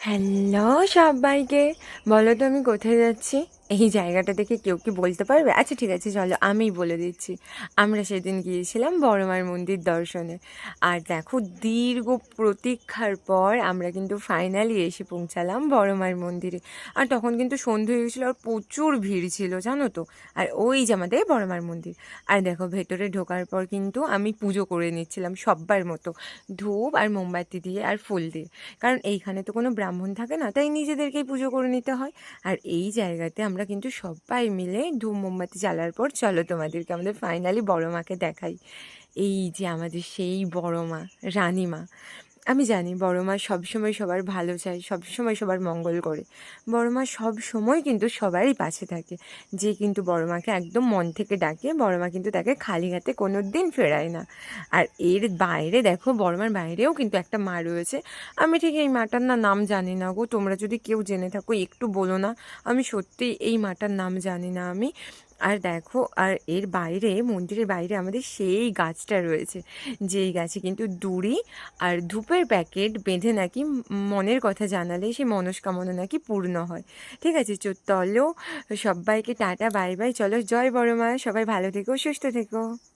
Hello সবাইকে বলো তো আমি কোথায় যাচ্ছি? এই জায়গাটা দেখে কেউ কি বলতে পারবে? আচ্ছা ঠিক আছে, চলো আমিই বলে দিচ্ছি। আমরা সেদিন গিয়েছিলাম বড়মার মন্দির দর্শনে। আর দেখো, দীর্ঘ প্রতীক্ষার পর আমরা কিন্তু ফাইনালি এসে পৌঁছালাম বড়মার মন্দিরে। আর তখন কিন্তু সন্ধে হয়ে গেছিল আর প্রচুর ভিড় ছিল, জানো তো? আর ওই যে আমাদের বড়মার মন্দির। আর দেখো, ভেতরে ঢোকার পর কিন্তু আমি পুজো করে নিচ্ছিলাম সব্বার মতো। ধূপ আর মোমবাতি দিয়ে আর ফুল দিয়ে। কারণ এইখানে তো কোনো ব্রাহ্মণ থাকে না, তাই নিজেদেরকেই পুজো করে নিতে হয়। আর এই জায়গাতে আমরা কিন্তু সবাই মিলে ধূপ মোমবাতি জ্বালার পর চলো তোমাদেরকে আমাদের ফাইনালি বড় মাকে দেখাই। এই যে আমাদের সেই বড় মা, রানীমা। আমি জানি বড় মা সবসময় সবার ভালো চায়, সবসময় সবার মঙ্গল করে। বড় মা সবসময় কিন্তু সবারই পাশে থাকে। যে কিন্তু বড় মাকে একদম মন থেকে ডাকে, বড় মা কিন্তু তাকে খালি হাতে কোনো দিন ফেরায় না। আর এর বাইরে দেখো, বড় মার বাইরেও কিন্তু একটা মা রয়েছে। আমি ঠিক এই মাটার না নাম জানি না গো। তোমরা যদি কেউ জেনে থাকো, একটু বলো না। আমি সত্যি এই মাটার নাম জানি না আমি। আর দেখো, আর এর বাইরে, মন্দিরের বাইরে আমাদের সেই গাছটা রয়েছে। যেই গাছে কিন্তু দড়ি আর ধূপের প্যাকেট বেঁধে নাকি মনের কথা জানালে সেই মনস্কামনা নাকি পূর্ণ হয়। ঠিক আছে, চো, তলো, সবাইকে টাটা, বাই বাই, চলো, জয় বড় মা, সবাই ভালো থেকো, সুস্থ থেকো।